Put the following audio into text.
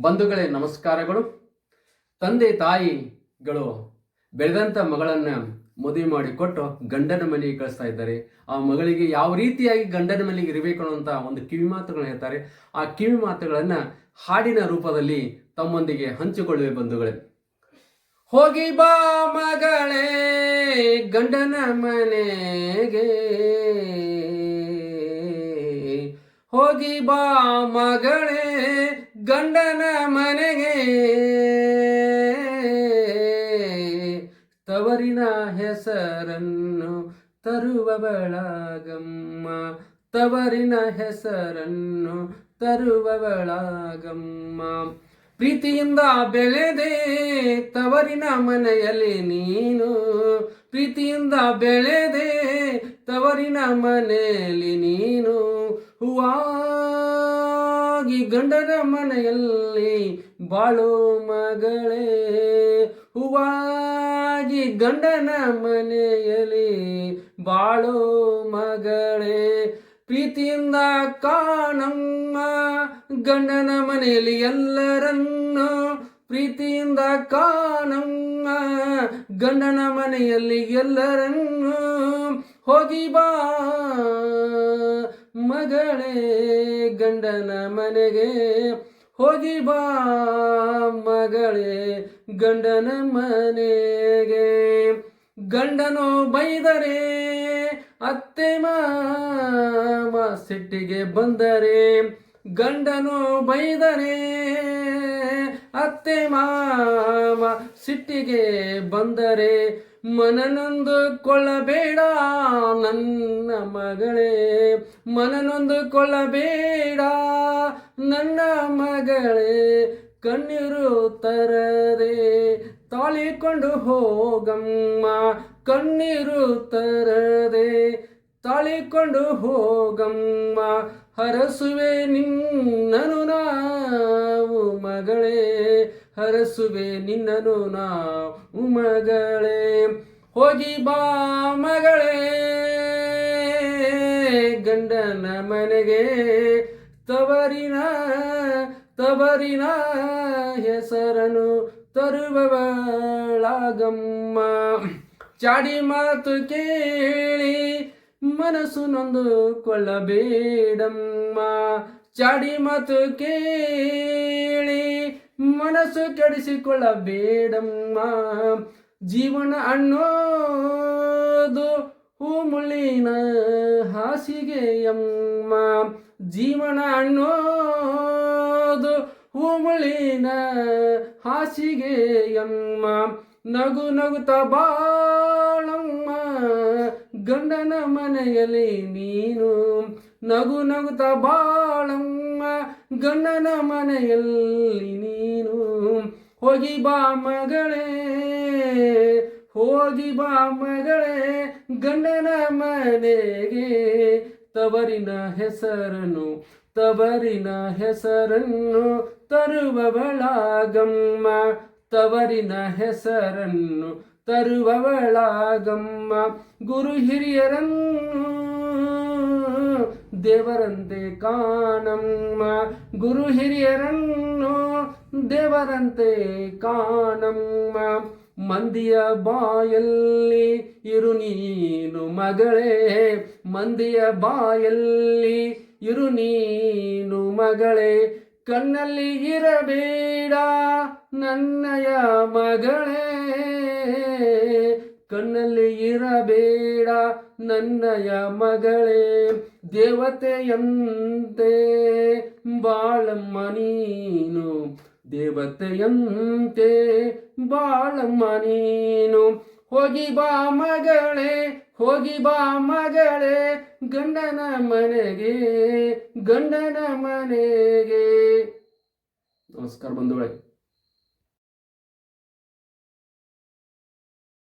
ಬಂಧುಗಳೇ, ನಮಸ್ಕಾರಗಳು. ತಂದೆ, ತಾಯಿಗಳು ಬೆಳೆದಂಥ ಮಗಳನ್ನ ಮದುವೆ ಮಾಡಿಕೊಟ್ಟು ಗಂಡನ ಮನೆಗೆ ಕಳಿಸ್ತಾ ಇದ್ದಾರೆ. ಆ ಮಗಳಿಗೆ ಯಾವ ರೀತಿಯಾಗಿ ಗಂಡನ ಮನೆಗೆ ಇರಬೇಕು ಅನ್ನುವಂಥ ಒಂದು ಕಿವಿ ಮಾತುಗಳನ್ನ ಹೇಳ್ತಾರೆ. ಆ ಕಿವಿ ಮಾತುಗಳನ್ನು ಹಾಡಿನ ರೂಪದಲ್ಲಿ ತಮ್ಮೊಂದಿಗೆ ಹಂಚಿಕೊಳ್ಳುವೆ ಬಂಧುಗಳೇ. ಹೋಗಿ ಬಾ ಮಗಳೇ, ಗಂಡನ ಮನೆಗೆ. ಹೋಗಿ ಬಾ ಮಗಳೇ ಗಂಡನ ಮನೆಗೆ ತವರಿನ ಹೆಸರನ್ನು ತರುವವಳಾಗಮ್ಮ ತವರಿನ ಹೆಸರನ್ನು ತರುವವಳಾಗಮ್ಮ ಪ್ರೀತಿಯಿಂದ ಬೆಳೆದೆ ತವರಿನ ಮನೆಯಲ್ಲಿ ನೀನು. ಪ್ರೀತಿಯಿಂದ ಬೆಳೆದೆ ತವರಿನ ಮನೆಯಲ್ಲಿ ನೀನು. ಹೂವಾಗಿ ಗಂಡನ ಮನೆಯಲ್ಲಿ ಬಾಳು ಮಗಳೇ. ಹೂವಾಗಿ ಗಂಡನ ಮನೆಯಲ್ಲಿ ಬಾಳು ಮಗಳೇ. ಪ್ರೀತಿಯಿಂದ ಕಾಣಮ್ಮ ಗಂಡನ ಮನೆಯಲ್ಲಿ ಎಲ್ಲರನ್ನು. ಪ್ರೀತಿಯಿಂದ ಕಾಣಮ್ಮ ಗಂಡನ ಮನೆಯಲ್ಲಿ ಎಲ್ಲರನ್ನು. ಹೋಗಿ ಬಾ ಮಗಳೇ, ಗಂಡನ ಮನೆಗೆ ಹೋಗಿ ಬಾ ಮಗಳೇ, ಗಂಡನ ಮನೆಗೆ. ಗಂಡನು ಬೈದರೆ ಅತ್ತೆ ಮಾಮ ಸಿಟ್ಟಿಗೆ ಬಂದರೆ, ಗಂಡನು ಬೈದರೆ ಅತ್ತೆ ಮಾಮ ಸಿಟ್ಟಿಗೆ ಬಂದರೆ. ಮನನೊಂದು ಕೊಳ್ಳಬೇಡ ನನ್ನ ಮಗಳೇ, ಮನನೊಂದುಕೊಳ್ಳಬೇಡ ನನ್ನ ಮಗಳೇ, ಕಣ್ಣೀರು ತರದೆ ತಾಳಿಕೊಂಡು ಹೋಗಮ್ಮ, ಕಣ್ಣೀರು ತರದೆ ತಾಳಿಕೊಂಡು ಹೋಗಮ್ಮ, ಹರಸುವೆ ನಿನ್ನನು ನಾವು ಮಗಳೇ. ಹರಸುವೆ ನಿನ್ನನು ನಾವು ಮಗಳೇ. ಹೋಗಿ ಬಾ ಮಗಳೇ. ಗಂಡನ ಮನೆಗೆ ತವರಿನ ತವರಿನ ಹೆಸರನು ತರುವವಳಾಗಮ್ಮ. ಚಾಡಿ ಮಾತು ಕೇಳಿ ಮನಸ್ಸು ನೊಂದು ಕೊಳ್ಳಬೇಡಮ್ಮ ಚಾಡಿ ಮಾತು ಕೇಳಿ ಮನಸ್ಸು ಕೆಡಿಸಿಕೊಳ್ಳಬೇಡಮ್ಮ. ಜೀವನ ಅನ್ನೋದು ಹೂ ಮುಳ್ಳಿನ ಹಾಸಿಗೆಯಮ್ಮ. ಜೀವನ ಅನ್ನೋದು ಹೂ ಮುಳ್ಳಿನ ಹಾಸಿಗೆಯಮ್ಮ. ನಗು ನಗುತ್ತ ಬಾಳಮ್ಮ. ಗಂಡನ ಮನೆಯಲ್ಲಿ ನೀನು ನಗು ನಗುತ್ತ ಬಾಳಮ್ಮ, ಗಂಡನ ಮನೆಯಲ್ಲಿ ನೀನು ಹೋಗಿ ಬಾ ಮಗಳೇ, ಹೋಗಿ ಬಾ ಮಗಳೇ, ಗಂಡನ ಮನೆಗೆ ತವರಿನ ಹೆಸರನ್ನು ತವರಿನ ಹೆಸರನ್ನು ತರುವವಳಾಗಮ್ಮ, ತವರಿನ ಹೆಸರನ್ನು ತರುವವಳಾಗಮ್ಮ. ಗುರು ಹಿರಿಯರನ್ನು ದೇವರಂತೆ ಕಾಣಮ್ಮ. ಗುರು ಹಿರಿಯರನ್ನು ದೇವರಂತೆ ಕಾಣಮ್ಮ. ಮಂದಿಯ ಬಾಯಲ್ಲಿ ಇರು ನೀನು ಮಗಳೇ. ಮಂದಿಯ ಬಾಯಲ್ಲಿ ಇರು ನೀನು ಮಗಳೇ. ಕಣ್ಣಲ್ಲಿ ಇರಬೇಡ ನನ್ನಯ ಮಗಳೇ. ಕಣ್ಣಲ್ಲಿ ಇರಬೇಡ ನನ್ನಯ ಮಗಳೇ, ದೇವತೆಯಂತೆ ಬಾಳಮ್ಮ ನೀನು, ದೇವತೆಯಂತೆ ಬಾಳಮ್ಮ ನೀನು. ಹೋಗಿ ಬಾ ಮಗಳೇ, ಹೋಗಿ ಬಾ ಮಗಳೇ, ಗಂಡನ ಮನೆಗೆ ಗಂಡನ ಮನೆಗೆ. ನಮಸ್ಕಾರ ಬಂಧುಗಳೇ.